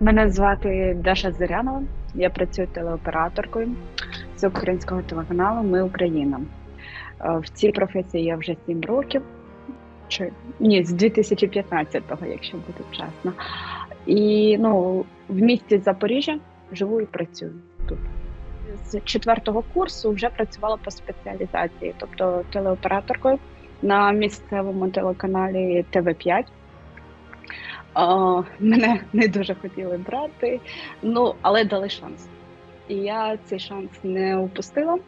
Мене звати Даша Зирянова. Я працюю телеоператоркою з українського телеканалу Ми Україна. Е, В цій професії я вже 7 років, чи ні, з 2015-го, якщо бути чесно. І ну, в місті Запоріжжя живу і працюю тут. З четвертого курсу вже працювала по спеціалізації, тобто телеоператоркою на місцевому телеканалі ТВ5. Мене не дуже хотіли брати, ну але дали шанс. І я цей шанс не упустила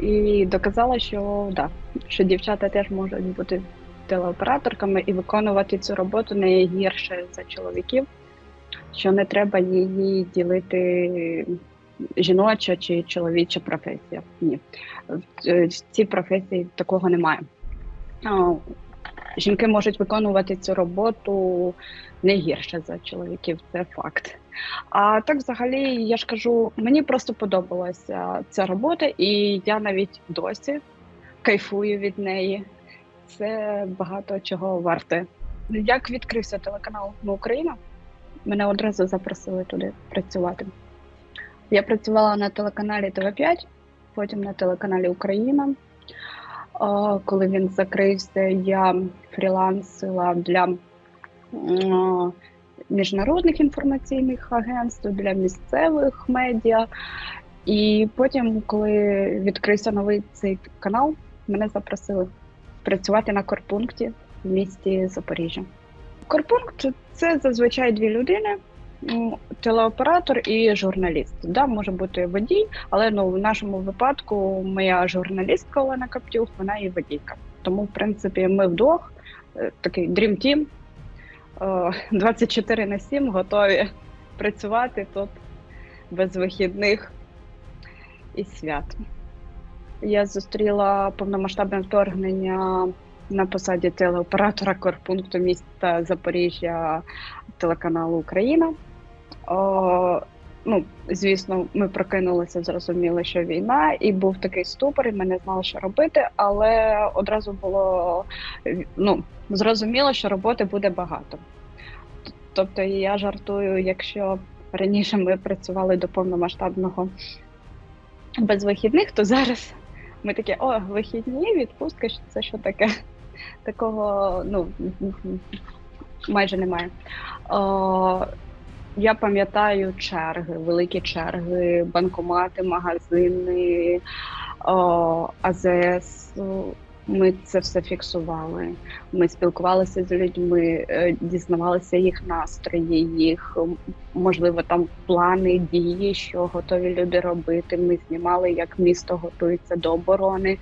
і доказала, що да, що дівчата теж можуть бути телеоператорками і виконувати цю роботу не гірше за чоловіків, що не треба її ділити жіноча чи чоловіча професія. Ні, в в цій професії такого немає. Жінки можуть виконувати цю роботу не гірше за чоловіків, це факт. А так, взагалі, я ж кажу, мені просто подобалася ця робота, і я навіть досі кайфую від неї. Це багато чого варте. Як відкрився телеканал Україна, мене одразу запросили туди працювати. Я працювала на телеканалі ТВ5, потім на телеканалі Україна. Коли він закрився, я фрілансила для міжнародних інформаційних агентств, для місцевих медіа. І потім, коли відкрився новий цей канал, мене запросили працювати на корпункті в місті Запоріжжя. Корпункт це зазвичай дві людини. Телеоператор і журналіст. Да, може бути водій, але ну в нашому випадку моя журналістка Олена Каптюх, вона і водійка. Тому, в принципі, ми вдвох е, такий е, 24 на 7 готові працювати тут без вихідних і свят. Я зустріла повномасштабне вторгнення на посаді телеоператора корпункту міста Запоріжжя телеканалу Україна. О, ну, звісно, ми прокинулися, зрозуміли, що війна, і був такий ступор, і ми не знали, що робити, але одразу було ну, зрозуміло, що роботи буде багато. Тобто я жартую, якщо раніше ми працювали до повномасштабного без вихідних, то зараз ми такі, о, вихідні, відпустка, це що таке? Такого ну, майже немає. О, я пам'ятаю черги, великі черги, банкомати, магазини, о, АЗС. Ми це все фіксували. Ми спілкувалися з людьми, е, дізнавалися їх настрої, їх можливо там плани, дії, що готові люди робити. Ми знімали, як місто готується до оборони, е,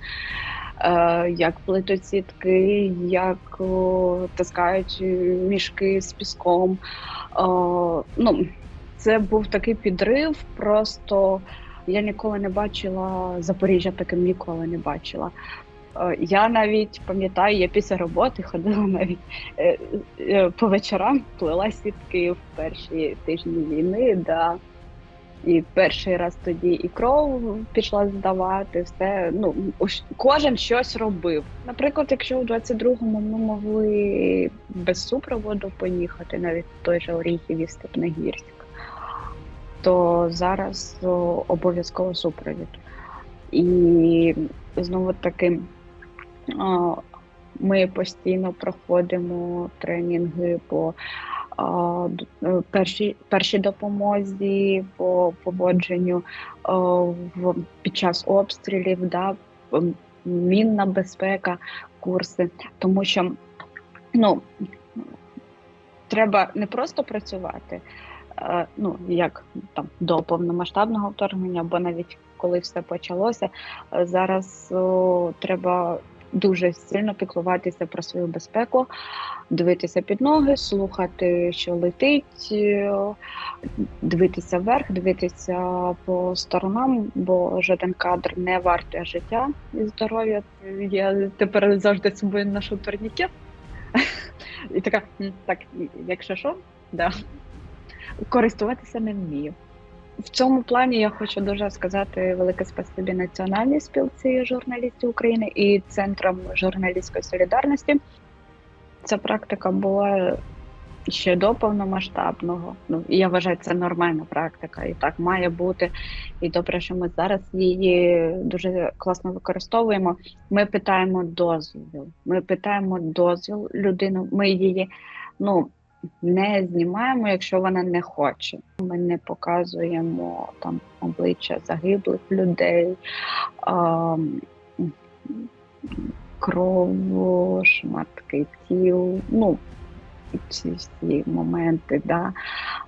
як плетуть сітки, як таскають мішки з піском. Ну, це був такий підрив. Просто я ніколи не бачила Запоріжжя таким ніколи не бачила. Е, Я навіть пам'ятаю, я після роботи ходила навіть е, е, по вечорам, плела сітки в перші тижні війни. Да. І перший раз тоді і кров пішла здавати, все. Ну, кожен щось робив. Наприклад, якщо у 22-му ми могли без супроводу поїхати, навіть той же Оріхів і Степногірськ, то зараз обов'язково супровід. І знову таки ми постійно проходимо тренінги по першій, першій допомозі, по поводженню в, під час обстрілів, да, мінна безпека, курси, тому що ну, треба не просто працювати, е, ну як там до повномасштабного вторгнення, бо навіть коли все почалося, е, зараз треба дуже сильно піклуватися про свою безпеку, дивитися під ноги, слухати, що летить, е, дивитися вверх, дивитися по сторонам, бо жоден кадр не вартує життя і здоров'я. Я тепер завжди собою ношу турнікет. І така, так, якщо що, да. користуватися не вмію. В цьому плані я хочу дуже сказати велике спасибі Національній спілці журналістів України і Центрам журналістської солідарності. Ця практика була ще до повномасштабного. Ну і я вважаю, це нормальна практика, і так має бути. І добре, що ми зараз її дуже класно використовуємо. Ми питаємо дозвіл. Ми питаємо дозвіл людину. Ми її ну не знімаємо, якщо вона не хоче. Ми не показуємо там обличчя загиблих людей. А, кров, шматки тіл. Ну, ці всі моменти, да,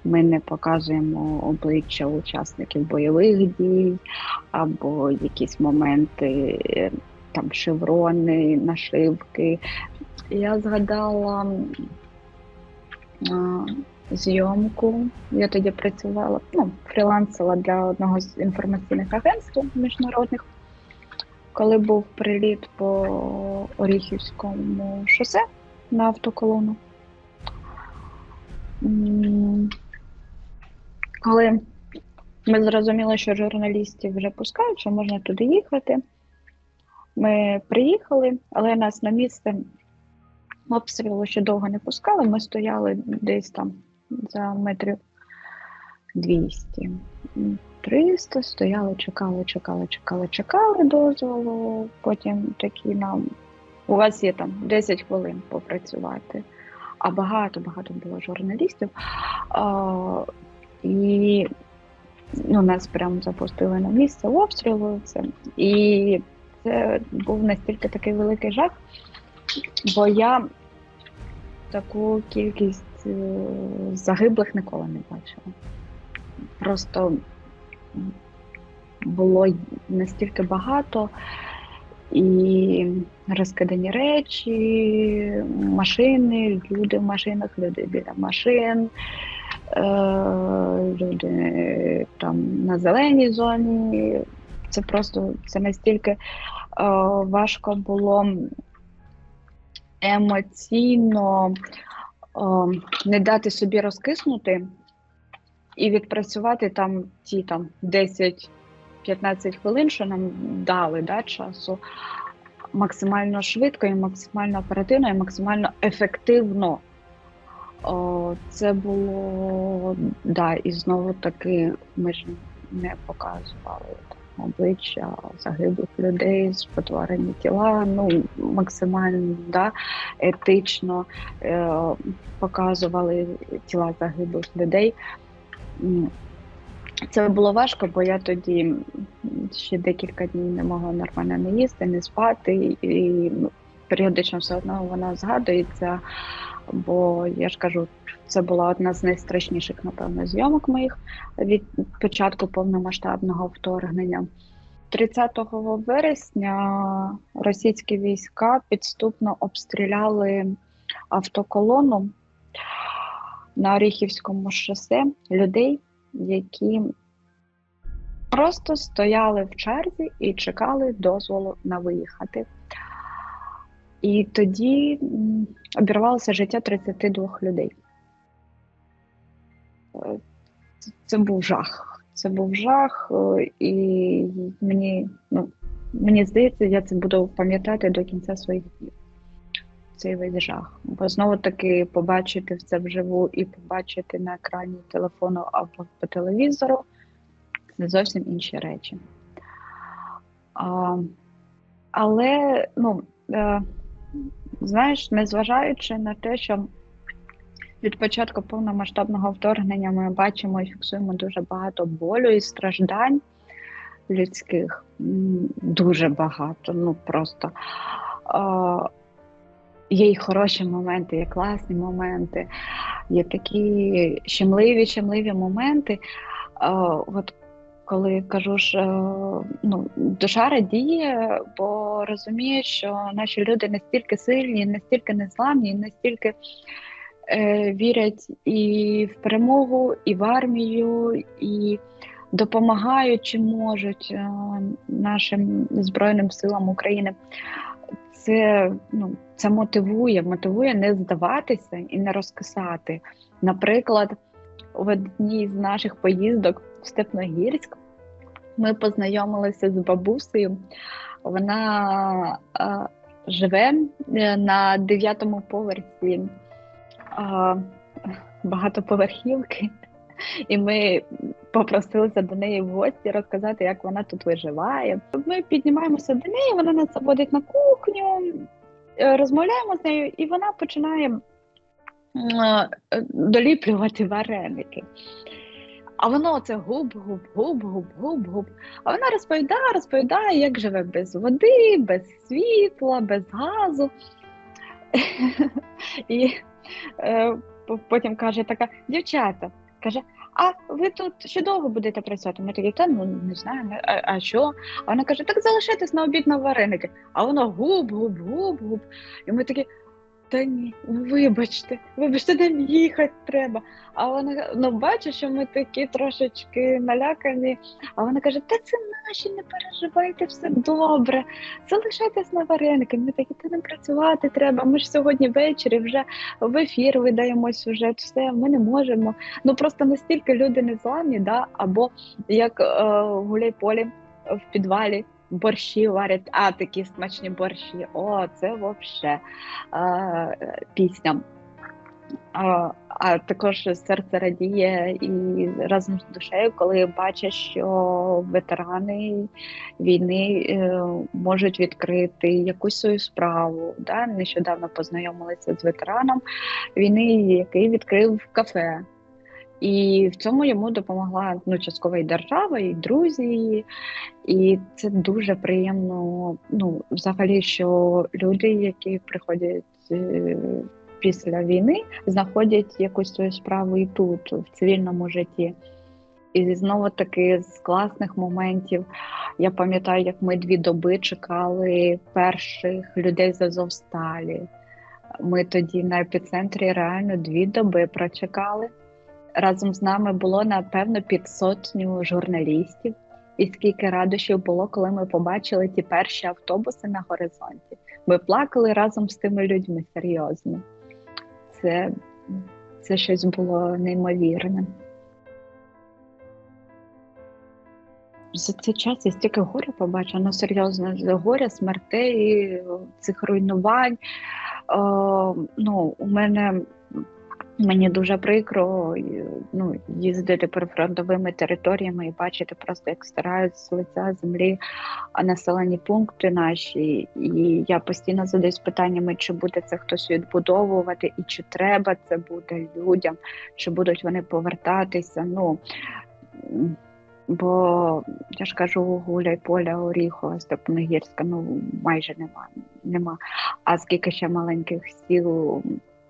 ми не показуємо обличчя учасників бойових дій, або якісь моменти, там шеврони, нашивки. Я згадала зйомку. Я тоді працювала, ну, фрілансила для одного з інформаційних агентств міжнародних. Коли був приліт по Оріхівському шосе на автоколону, коли ми зрозуміли, що журналістів вже пускають, що можна туди їхати, ми приїхали, але нас на місце обстрілу ще довго не пускали. Ми стояли десь там за метрів 200. 300, стояли, чекали, чекали, чекали, чекали дозволу. Потім такі нам у вас є там 10 хвилин попрацювати а багато-багато було журналістів. А, І ну, нас прямо запустили на місце обстрілу. Це. І це був настільки такий великий жах, бо я таку кількість е, загиблих ніколи не бачила. Просто було настільки багато і розкидані речі, машини, люди в машинах, люди біля машин, е, люди там на зеленій зоні. Це просто це настільки е, важко було емоційно е, не дати собі розкиснути і відпрацювати там ті там 10 15 хвилин, що нам дали да, часу, максимально швидко, і максимально оперативно, і максимально ефективно. О, Це було, да, і знову таки ми ж не показували обличчя загиблих людей, спотворені тіла, ну максимально да, етично е, показували тіла загиблих людей. Це було важко, бо я тоді ще декілька днів не могла нормально не їсти, не спати, і ну, періодично все одно вона згадується. Бо я ж кажу, це була одна з найстрашніших, напевно, зйомок моїх від початку повномасштабного вторгнення. 30 вересня російські війська підступно обстріляли автоколону на Оріхівському шосе людей які просто стояли в черзі і чекали дозволу на виїхати. І тоді обірвалося життя 32 людей. Е, це був жах. Це був жах, е, і мені ну, мені здається, я це буду пам'ятати до кінця своїх днів цей весь жах. Бо знову таки побачити це вживу і побачити на екрані телефону або по телевізору це зовсім інші речі. А, Але, ну, е, знаєш, незважаючи на те, що від початку повномасштабного вторгнення ми бачимо і фіксуємо дуже багато болю і страждань людських, дуже багато, ну просто. Є й хороші моменти, є класні моменти, є такі щемливі, щемливі моменти. От коли кажу, що ну, душа радіє, бо розуміє, що наші люди настільки сильні, настільки незламні, настільки е, вірять і в перемогу, і в армію, і допомагають чи можуть е, нашим Збройним силам України це ну, це мотивує, мотивує не здаватися і не розкисати. Наприклад, в одній з наших поїздок в Степногірськ ми познайомилися з бабусею. Вона а, живе е, на дев'ятому поверсі а, багатоповерхівки, і ми попросилися до неї в гості розказати, як вона тут виживає. Ми піднімаємося до неї, вона нас заводить на кухню, е, розмовляємо з нею, і вона починає е, доліплювати вареники. А воно оце губ-губ, губ-губ, губ-губ. А вона розповідає, розповідає, як живе без води, без світла, без газу. І е, потім каже така дівчата, каже, а ви тут ще довго будете працювати? Ми такі, та ну не знаю, а, а що? А вона каже, так залишайтесь на обід на вареники. А воно губ, губ, губ, губ. І ми такі. Та ні, вибачте, вибачте, де їхати треба. А вона ну бачить, що ми такі трошечки налякані. А вона каже: Та це наші, не переживайте, все добре. Залишайтесь на вареники. Ми такі, та не працювати треба. Ми ж сьогодні ввечері вже в ефір видаємо сюжет, все, ми не можемо. Ну просто настільки люди не зламні, да? або як е, гуляй полі в підвалі борщі варять, а такі смачні борщі. О, це взагалі пісня. А, а також серце радіє і разом з душею, коли бачать, що ветерани війни е, можуть відкрити якусь свою справу. Да? Нещодавно познайомилися з ветераном війни, який відкрив кафе. І в цьому йому допомогла ну, частково і держава, і друзі. І це дуже приємно. Ну, взагалі, що люди, які приходять е, після війни, знаходять якусь свою справу і тут, в цивільному житті. І знову таки з класних моментів я пам'ятаю, як ми дві доби чекали перших людей з Азовсталі. Ми тоді на епіцентрі реально дві доби прочекали разом з нами було напевно під сотню журналістів. І скільки радощів було, коли ми побачили ті перші автобуси на горизонті. Ми плакали разом з тими людьми серйозно. Це це щось було неймовірне. За цей час я стільки горя побачила, ну серйозно горя, смертей, цих руйнувань. О, ну, У мене Мені дуже прикро ну, їздити прифронтовими територіями і бачити просто, як старають з лиця землі населені пункти наші. І я постійно задаюсь питаннями, чи буде це хтось відбудовувати, і чи треба це буде людям, чи будуть вони повертатися. Ну бо я ж кажу, гуляй поля, Оріхова, Степногірська, ну майже нема. нема. А скільки ще маленьких сіл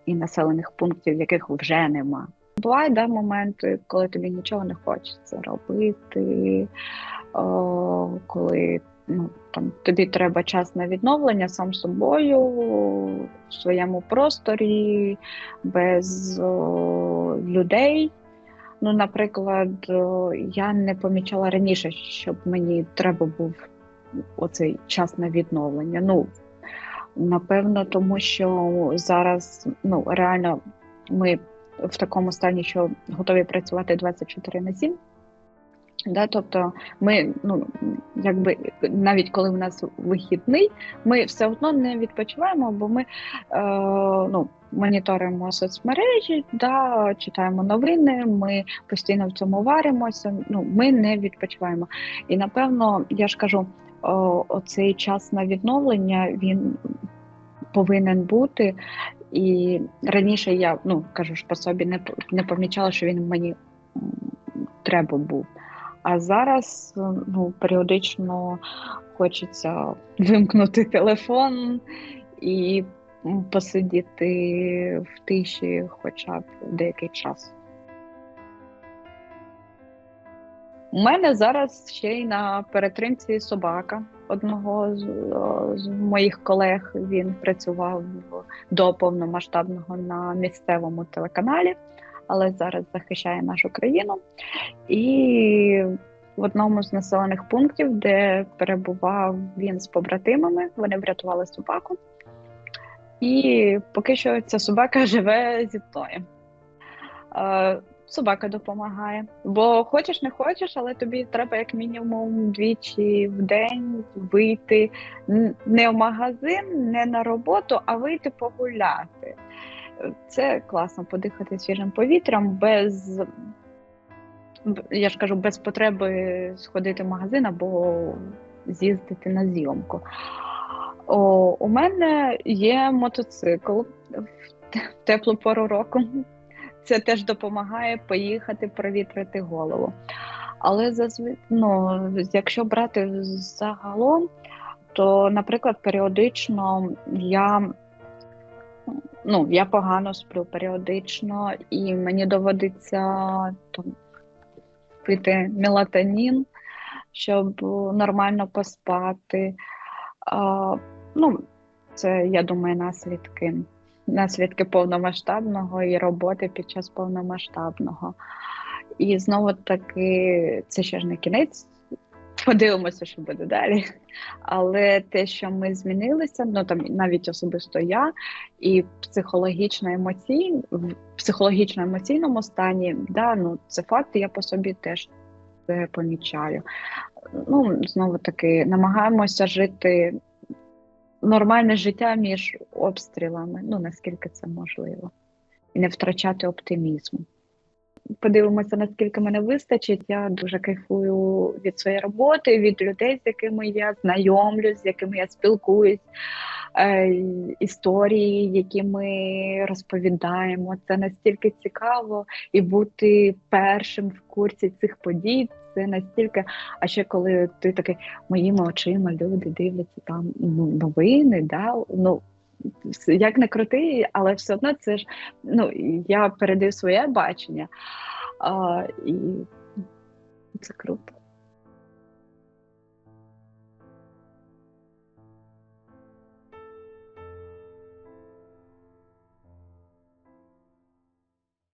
і населених пунктів, яких вже нема. Бувають да, моменти, коли тобі нічого не хочеться робити, о, коли ну, там, тобі треба час на відновлення сам собою в своєму просторі, без о, людей. Ну, Наприклад, о, я не помічала раніше, щоб мені треба був оцей час на відновлення. Ну, Напевно, тому що зараз ну реально ми в такому стані, що готові працювати 24 на 7. Да, Тобто ми, ну якби навіть коли в нас вихідний, ми все одно не відпочиваємо, бо ми е, ну, моніторимо соцмережі, да, читаємо новини, ми постійно в цьому варимося. Ну, Ми не відпочиваємо. І напевно, я ж кажу, оцей час на відновлення він повинен бути. І раніше я ну кажу ж по собі, не не помічала, що він мені треба був. А зараз ну, періодично хочеться вимкнути телефон і посидіти в тиші хоча б деякий час. У мене зараз ще й на перетримці собака одного з, з моїх колег. Він працював до повномасштабного на місцевому телеканалі, але зараз захищає нашу країну. І в одному з населених пунктів, де перебував він з побратимами, вони врятували собаку. І поки що ця собака живе зі мною. Собака допомагає. Бо хочеш, не хочеш, але тобі треба як мінімум двічі в день вийти не в магазин, не на роботу, а вийти погуляти. Це класно подихати свіжим повітрям без, я ж кажу, без потреби сходити в магазин або з'їздити на зйомку. О, У мене є мотоцикл в теплу пору року. Це теж допомагає поїхати провітрити голову. Але ну, якщо брати загалом, то, наприклад, періодично я ну, я погано сплю періодично, і мені доводиться там, пити мелатонін, щоб нормально поспати. А, ну, Це, я думаю, наслідки. Наслідки повномасштабного і роботи під час повномасштабного. І знову таки, це ще ж не кінець. Подивимося, що буде далі. Але те, що ми змінилися, ну там навіть особисто я, і психологічно емоційно в психологічно емоційному стані, да, ну це факт, я по собі теж це помічаю. Ну, знову таки, намагаємося жити нормальне життя між обстрілами, ну наскільки це можливо, і не втрачати оптимізму подивимося, наскільки мене вистачить. Я дуже кайфую від своєї роботи, від людей, з якими я знайомлюсь, з якими я спілкуюсь, е, історії, які ми розповідаємо. Це настільки цікаво і бути першим в курсі цих подій. Це настільки, а ще коли ти такий моїми очима люди дивляться там ну, новини, да ну як не крути, але все одно це ж ну я передаю своє бачення, а, і це круто.